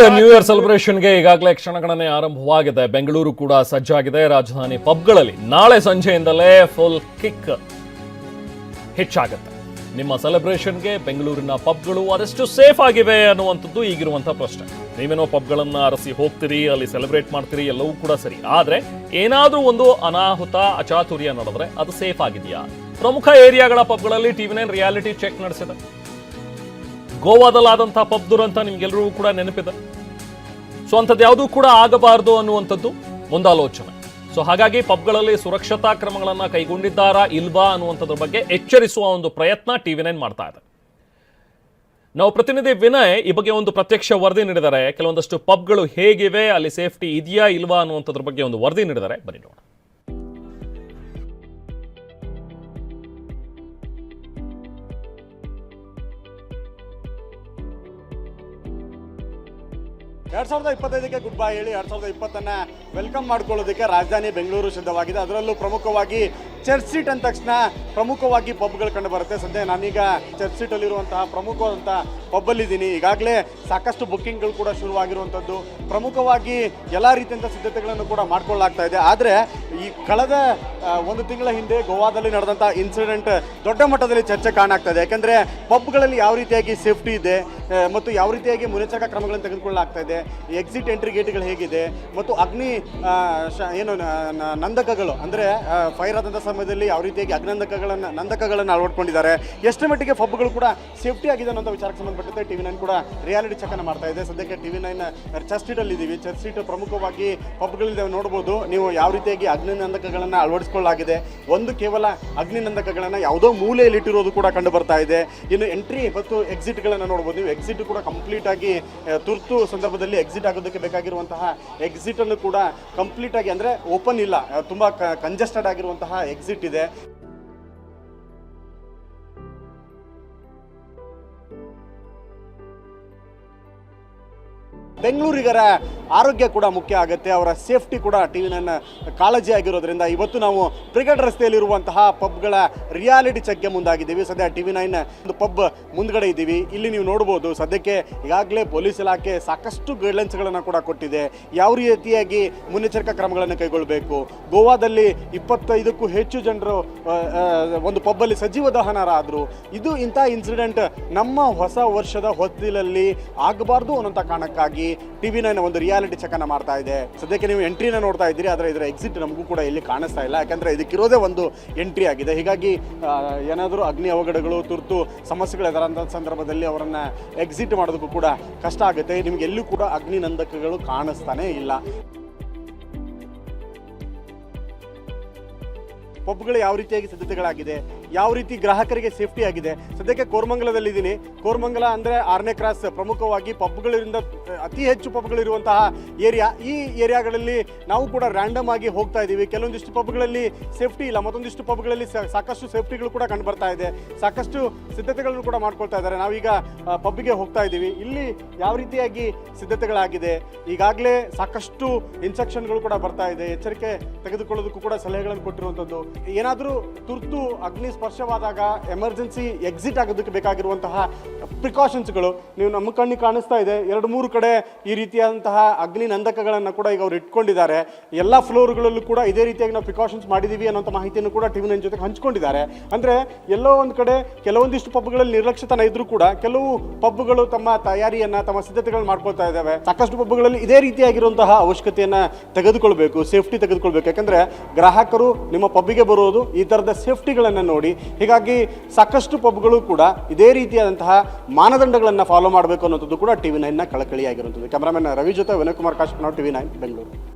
New year ಸೆಲೆಬ್ರೇಷನ್ಗೆ ಈಗಾಗಲೇ ಕ್ಷಣಗಣನೆ ಆರಂಭವಾಗಿದೆ. ಬೆಂಗಳೂರು ಕೂಡ ಸಜ್ಜಾಗಿದೆ. ರಾಜಧಾನಿ ಪಬ್ಗಳಲ್ಲಿ ನಾಳೆ ಸಂಜೆಯಿಂದಲೇ ಫುಲ್ ಕಿಕ್ ಹೆಚ್ಚಾಗುತ್ತೆ. ನಿಮ್ಮ ಸೆಲೆಬ್ರೇಷನ್ಗೆ ಬೆಂಗಳೂರಿನ ಪಬ್ಗಳು ಅದೆಷ್ಟು ಸೇಫ್ ಆಗಿವೆ ಅನ್ನುವಂಥದ್ದು ಈಗಿರುವಂಥ ಪ್ರಶ್ನೆ. ನೀವೇನೋ ಪಬ್ಗಳನ್ನ ಅರಸಿ ಹೋಗ್ತೀರಿ, ಅಲ್ಲಿ ಸೆಲೆಬ್ರೇಟ್ ಮಾಡ್ತೀರಿ, ಎಲ್ಲವೂ ಕೂಡ ಸರಿ. ಆದರೆ ಏನಾದ್ರೂ ಒಂದು ಅನಾಹುತ, ಅಚಾತುರ್ಯ ನಡೆದ್ರೆ ಅದು ಸೇಫ್ ಆಗಿದೆಯಾ? ಪ್ರಮುಖ ಏರಿಯಾಗಳ ಪಬ್ಗಳಲ್ಲಿ ಟಿವಿ ನೈನ್ ರಿಯಾಲಿಟಿ ಚೆಕ್ ನಡೆಸಿದೆ. ಗೋವಾದಲ್ಲಾದಂತಹ ಪಬ್ ದುರಂತ ನಿಮ್ಗೆಲ್ಲರಿಗೂ ಕೂಡ ನೆನಪಿದೆ. ಸೊ ಅಂಥದ್ದು ಯಾವುದೂ ಕೂಡ ಆಗಬಾರದು ಅನ್ನುವಂಥದ್ದು ಮುಂದಾಲೋಚನೆ. ಸೊ ಹಾಗಾಗಿ ಪಬ್ಗಳಲ್ಲಿ ಸುರಕ್ಷತಾ ಕ್ರಮಗಳನ್ನು ಕೈಗೊಂಡಿದ್ದಾರಾ ಇಲ್ವಾ ಅನ್ನುವಂಥದ್ರ ಬಗ್ಗೆ ಎಚ್ಚರಿಸುವ ಒಂದು ಪ್ರಯತ್ನ ಟಿವಿ ನೈನ್ ಮಾಡ್ತಾ ಇದೆ. ನಾವು ಪ್ರತಿನಿಧಿ ವಿನಯ್ ಈ ಬಗ್ಗೆ ಒಂದು ಪ್ರತ್ಯಕ್ಷ ವರದಿ ನೀಡಿದ್ದಾರೆ. ಕೆಲವೊಂದಷ್ಟು ಪಬ್ಗಳು ಹೇಗಿವೆ, ಅಲ್ಲಿ ಸೇಫ್ಟಿ ಇದೆಯಾ ಇಲ್ವಾ ಅನ್ನುವಂಥದ್ರ ಬಗ್ಗೆ ಒಂದು ವರದಿ ನೀಡಿದ್ದಾರೆ. ಬನ್ನಿ ನೋಡೋಣ. ಎರಡ್ ಸಾವಿರದ ಇಪ್ಪತ್ತೈದಕ್ಕೆ ಗುಡ್ ಬೈ ಹೇಳಿ, ಎರಡ್ ಸಾವಿರದ ಇಪ್ಪತ್ತನ್ನ ವೆಲ್ಕಮ್ ಮಾಡ್ಕೊಳ್ಳೋದಕ್ಕೆ ರಾಜಧಾನಿ ಬೆಂಗಳೂರು ಸಿದ್ಧವಾಗಿದೆ. ಅದರಲ್ಲೂ ಪ್ರಮುಖವಾಗಿ ಚರ್ಚ್ ಸೀಟ್ ಅಂದ ತಕ್ಷಣ ಪ್ರಮುಖವಾಗಿ ಪಬ್ಗಳು ಕಂಡು ಬರುತ್ತೆ. ಸದ್ಯ ನಾನೀಗ ಚರ್ಚ್ ಸೀಟ್ ಅಲ್ಲಿರುವಂತಹ ಅಲ್ಲಿದ್ದೀನಿ ಈಗಾಗಲೇ ಸಾಕಷ್ಟು ಬುಕ್ಕಿಂಗ್ಗಳು ಕೂಡ ಶುರುವಾಗಿರುವಂಥದ್ದು. ಪ್ರಮುಖವಾಗಿ ಎಲ್ಲ ರೀತಿಯಂಥ ಸಿದ್ಧತೆಗಳನ್ನು ಕೂಡ ಮಾಡ್ಕೊಳ್ಳಲಾಗ್ತಾ ಇದೆ. ಆದರೆ ಈ ಕಳೆದ ಒಂದು ತಿಂಗಳ ಹಿಂದೆ ಗೋವಾದಲ್ಲಿ ನಡೆದಂಥ ಇನ್ಸಿಡೆಂಟ್ ದೊಡ್ಡ ಮಟ್ಟದಲ್ಲಿ ಚರ್ಚೆ ಕಾಣಾಗ್ತಾ ಇದೆ. ಯಾಕೆಂದರೆ ಪಬ್ಗಳಲ್ಲಿ ಯಾವ ರೀತಿಯಾಗಿ ಸೇಫ್ಟಿ ಇದೆ ಮತ್ತು ಯಾವ ರೀತಿಯಾಗಿ ಮುನ್ನೆಚ್ಚರಿಕಾ ಕ್ರಮಗಳನ್ನು ತೆಗೆದುಕೊಳ್ಳಲಾಗ್ತಾ ಇದೆ, ಎಕ್ಸಿಟ್ ಎಂಟ್ರಿ ಗೇಟ್ಗಳು ಹೇಗಿದೆ, ಮತ್ತು ಅಗ್ನಿ ಏನು ನಂದಕಗಳು, ಅಂದರೆ ಫೈರ್ ಆದಂಥ ಸಮಯದಲ್ಲಿ ಯಾವ ರೀತಿಯಾಗಿ ಅಗ್ನಂದಕಗಳನ್ನು ನಂದಕಗಳನ್ನು ಅಳವಡ್ಕೊಂಡಿದ್ದಾರೆ ಎಷ್ಟು ಮಟ್ಟಿಗೆ ಪಬ್ಗಳು ಕೂಡ ಸೇಫ್ಟಿ ಆಗಿದೆ ಅನ್ನೋ ವಿಚಾರಕ್ಕೆ ಟಿವಿ ನೈನ್ ಕೂಡ ರಿಯಾಲಿಟಿ ಚೆಕ್ ಅನ್ನು ಮಾಡ್ತಾ ಇದೆ. ಸದ್ಯಕ್ಕೆ ಟಿವಿ ನೈನ್ ಚರ್ಚ್ ಅಲ್ಲಿ ಇದೀವಿ. ಚರ್ಚ್ ಸೀಟ್ ಪ್ರಮುಖವಾಗಿ ಪಬ್ಗಳಿದ್ದಾವೆ ನೋಡ್ಬೋದು. ನೀವು ಯಾವ ರೀತಿಯಾಗಿ ಅಗ್ನಿನಂದಕಗಳನ್ನು ಅಳವಡಿಸಿಕೊಳ್ಳಲಾಗಿದೆ? ಒಂದು ಕೇವಲ ಅಗ್ನಿನಂದಕಗಳನ್ನು ಯಾವುದೋ ಮೂಲೆಯಲ್ಲಿ ಇಟ್ಟಿರೋದು ಕೂಡ ಕಂಡು ಬರ್ತಾ ಇದೆ. ಇನ್ನು ಎಂಟ್ರಿ ಮತ್ತು ಎಕ್ಸಿಟ್ಗಳನ್ನು ನೋಡ್ಬೋದು. ನೀವು ಎಕ್ಸಿಟ್ ಕೂಡ ಕಂಪ್ಲೀಟ್ ಆಗಿ ತುರ್ತು ಸಂದರ್ಭದಲ್ಲಿ ಎಕ್ಸಿಟ್ ಆಗೋದಕ್ಕೆ ಬೇಕಾಗಿರುವಂತಹ ಎಕ್ಸಿಟ್ ಅನ್ನು ಕೂಡ ಕಂಪ್ಲೀಟ್ ಆಗಿ ಅಂದರೆ ಓಪನ್ ಇಲ್ಲ. ತುಂಬಾ ಕಂಜೆಸ್ಟೆಡ್ ಆಗಿರುವಂತಹ ಎಕ್ಸಿಟ್ ಇದೆ. ಬೆಂಗಳೂರಿಗರ ಆರೋಗ್ಯ ಕೂಡ ಮುಖ್ಯ ಆಗುತ್ತೆ, ಅವರ ಸೇಫ್ಟಿ ಕೂಡ ಟಿ ವಿ ನನ್ನ ಕಾಳಜಿ ಆಗಿರೋದ್ರಿಂದ ಇವತ್ತು ನಾವು ಬ್ರಿಗೇಡ್ ರಸ್ತೆಯಲ್ಲಿರುವಂತಹ ಪಬ್ಗಳ ರಿಯಾಲಿಟಿ ಚೆಕ್ಗೆ ಮುಂದಾಗಿದ್ದೀವಿ. ಸದ್ಯ ಟಿ ವಿ ನೈನ್ ಒಂದು ಪಬ್ ಮುಂದ್ಗಡೆ ಇದ್ದೀವಿ. ಇಲ್ಲಿ ನೀವು ನೋಡ್ಬೋದು, ಸದ್ಯಕ್ಕೆ ಈಗಾಗಲೇ ಪೊಲೀಸ್ ಇಲಾಖೆ ಸಾಕಷ್ಟು ಗೈಡ್ಲೈನ್ಸ್ಗಳನ್ನು ಕೂಡ ಕೊಟ್ಟಿದೆ. ಯಾವ ರೀತಿಯಾಗಿ ಮುನ್ನೆಚ್ಚರಿಕಾ ಕ್ರಮಗಳನ್ನು ಕೈಗೊಳ್ಳಬೇಕು? ಗೋವಾದಲ್ಲಿ ಇಪ್ಪತ್ತೈದಕ್ಕೂ ಹೆಚ್ಚು ಜನರು ಒಂದು ಪಬ್ಬಲ್ಲಿ ಸಜೀವ ದಹನರಾದರು. ಇದು ಇಂಥ ಇನ್ಸಿಡೆಂಟ್ ನಮ್ಮ ಹೊಸ ವರ್ಷದ ಹೊತ್ತಿಲಲ್ಲಿ ಆಗಬಾರ್ದು ಅನ್ನೋಂಥ ಕಾರಣಕ್ಕಾಗಿ ಟಿ ವಿ ನೈನ್ ಒಂದು ರಿಯಾಲಿಟಿ ಚೆಕ್ ಅನ್ನ ಮಾಡ್ತಾ ಇದೆ. ಸದ್ಯಕ್ಕೆ ನೀವು ಎಂಟ್ರಿನ ನೋಡ್ತಾ ಇದ್ದೀರಿ, ಆದರೆ ಇದರ ಎಕ್ಸಿಟ್ ನಮಗೂ ಕೂಡ ಇಲ್ಲಿ ಕಾಣಿಸ್ತಾ ಇಲ್ಲ. ಯಾಕಂದ್ರೆ ಇದಕ್ಕಿರೋದೇ ಒಂದು ಎಂಟ್ರಿ ಆಗಿದೆ. ಹೀಗಾಗಿ ಏನಾದರೂ ಅಗ್ನಿ ಅವಘಡಗಳು, ತುರ್ತು ಸಮಸ್ಯೆಗಳು ಎದುರಂಥ ಸಂದರ್ಭದಲ್ಲಿ ಅವರನ್ನ ಎಕ್ಸಿಟ್ ಮಾಡೋದಕ್ಕೂ ಕೂಡ ಕಷ್ಟ ಆಗುತ್ತೆ. ನಿಮ್ಗೆ ಎಲ್ಲೂ ಕೂಡ ಅಗ್ನಿ ನಂದಕಗಳು ಕಾಣಿಸ್ತಾನೆ ಇಲ್ಲ. ಪಬ್ಗಳು ಯಾವ ರೀತಿಯಾಗಿ ಸಿದ್ಧತೆಗಳಾಗಿದೆ, ಯಾವ ರೀತಿ ಗ್ರಾಹಕರಿಗೆ ಸೇಫ್ಟಿ ಆಗಿದೆ. ಸದ್ಯಕ್ಕೆ ಕೋರ್ಮಂಗಲದಲ್ಲಿದ್ದೀನಿ. ಕೋರ್ಮಂಗಲ ಅಂದರೆ ಆರನೇ ಕ್ರಾಸ್ ಪ್ರಮುಖವಾಗಿ ಪಬ್ಗಳಿಂದ, ಅತಿ ಹೆಚ್ಚು ಪಬ್ಗಳಿರುವಂತಹ ಏರಿಯಾ. ಈ ಏರಿಯಾಗಳಲ್ಲಿ ನಾವು ಕೂಡ ರ್ಯಾಂಡಮ್ ಆಗಿ ಹೋಗ್ತಾ ಇದ್ದೀವಿ. ಕೆಲವೊಂದಿಷ್ಟು ಪಬ್ಗಳಲ್ಲಿ ಸೇಫ್ಟಿ ಇಲ್ಲ. ಮತ್ತೊಂದಿಷ್ಟು ಪಬ್ಗಳಲ್ಲಿ ಸಾಕಷ್ಟು ಸೇಫ್ಟಿಗಳು ಕೂಡ ಕಂಡು ಬರ್ತಾ ಇದೆ. ಸಾಕಷ್ಟು ಸಿದ್ಧತೆಗಳನ್ನು ಕೂಡ ಮಾಡ್ಕೊಳ್ತಾ ಇದ್ದಾರೆ. ನಾವೀಗ ಪಬ್ಗೆ ಹೋಗ್ತಾ ಇದ್ದೀವಿ. ಇಲ್ಲಿ ಯಾವ ರೀತಿಯಾಗಿ ಸಿದ್ಧತೆಗಳಾಗಿದೆ? ಈಗಾಗಲೇ ಸಾಕಷ್ಟು ಇನ್ಸ್ಟ್ರಕ್ಷನ್ಗಳು ಕೂಡ ಬರ್ತಾ ಇದೆ. ಎಚ್ಚರಿಕೆ ತೆಗೆದುಕೊಳ್ಳೋದಕ್ಕೂ ಕೂಡ ಸಲಹೆಗಳನ್ನು ಕೊಟ್ಟಿರುವಂಥದ್ದು. ಏನಾದರೂ ತುರ್ತು ಅಗ್ನಿ ಸ್ಪರ್ಶವಾದಾಗ ಎಮರ್ಜೆನ್ಸಿ ಎಕ್ಸಿಟ್ ಆಗೋದಕ್ಕೆ ಬೇಕಾಗಿರುವಂತಹ ಪ್ರಿಕಾಷನ್ಸ್ಗಳು. ನೀವು ನಮ್ಮ ಕಣ್ಣಿಗೆ ಕಾಣಿಸ್ತಾ ಇದೆ. ಎರಡು ಮೂರು ಕಡೆ ಈ ರೀತಿಯಾದಂತಹ ಅಗ್ನಿ ನಂದಕಗಳನ್ನು ಕೂಡ ಈಗ ಅವ್ರು ಇಟ್ಕೊಂಡಿದ್ದಾರೆ. ಎಲ್ಲ ಫ್ಲೋರ್ಗಳಲ್ಲೂ ಕೂಡ ಇದೇ ರೀತಿಯಾಗಿ ನಾವು ಪ್ರಿಕಾಷನ್ಸ್ ಮಾಡಿದ್ದೀವಿ ಅನ್ನೋಂಥ ಮಾಹಿತಿಯನ್ನು ಕೂಡ ಟಿವಿ ನೈನ್ ಜೊತೆ ಹಂಚ್ಕೊಂಡಿದ್ದಾರೆ. ಅಂದರೆ ಎಲ್ಲೋ ಒಂದು ಕಡೆ ಕೆಲವೊಂದಿಷ್ಟು ಪಬ್ಗಳಲ್ಲಿ ನಿರ್ಲಕ್ಷ್ಯತನ ಇದ್ದರೂ ಕೂಡ ಕೆಲವು ಪಬ್ಗಳು ತಮ್ಮ ತಯಾರಿಯನ್ನು, ತಮ್ಮ ಸಿದ್ಧತೆಗಳನ್ನು ಮಾಡ್ಕೊಳ್ತಾ ಇದ್ದಾವೆ. ಸಾಕಷ್ಟು ಪಬ್ಗಳಲ್ಲಿ ಇದೇ ರೀತಿಯಾಗಿರುವಂತಹ ಅವಶ್ಯಕತೆಯನ್ನು ತೆಗೆದುಕೊಳ್ಬೇಕು, ಸೇಫ್ಟಿ ತೆಗೆದುಕೊಳ್ಬೇಕು. ಯಾಕಂದರೆ ಗ್ರಾಹಕರು ನಿಮ್ಮ ಪಬ್ಬಿಗೆ ಬರೋದು ಈ ಥರದ ಸೇಫ್ಟಿಗಳನ್ನು ನೋಡಿ. ಹೀಗಾಗಿ ಸಾಕಷ್ಟು ಪಬ್ಗಳು ಕೂಡ ಇದೇ ರೀತಿಯಾದಂತಹ ಮಾನದಂಡಗಳನ್ನು ಫಾಲೋ ಮಾಡಬೇಕು ಅನ್ನೋದು ಕೂಡ ಟಿವಿ ನೈನ್ನ ಕಳಕಳಿಯಾಗಿರುತ್ತದೆ ಕ್ಯಾಮ್ರಾಮನ್ ರವಿ ಜೊತೆ ವಿನಯ್ ಕುಮಾರ್, ಕಾಶ್ಯಪ್, ನಾವು ಟಿವಿ ನೈನ್, ಬೆಂಗಳೂರು.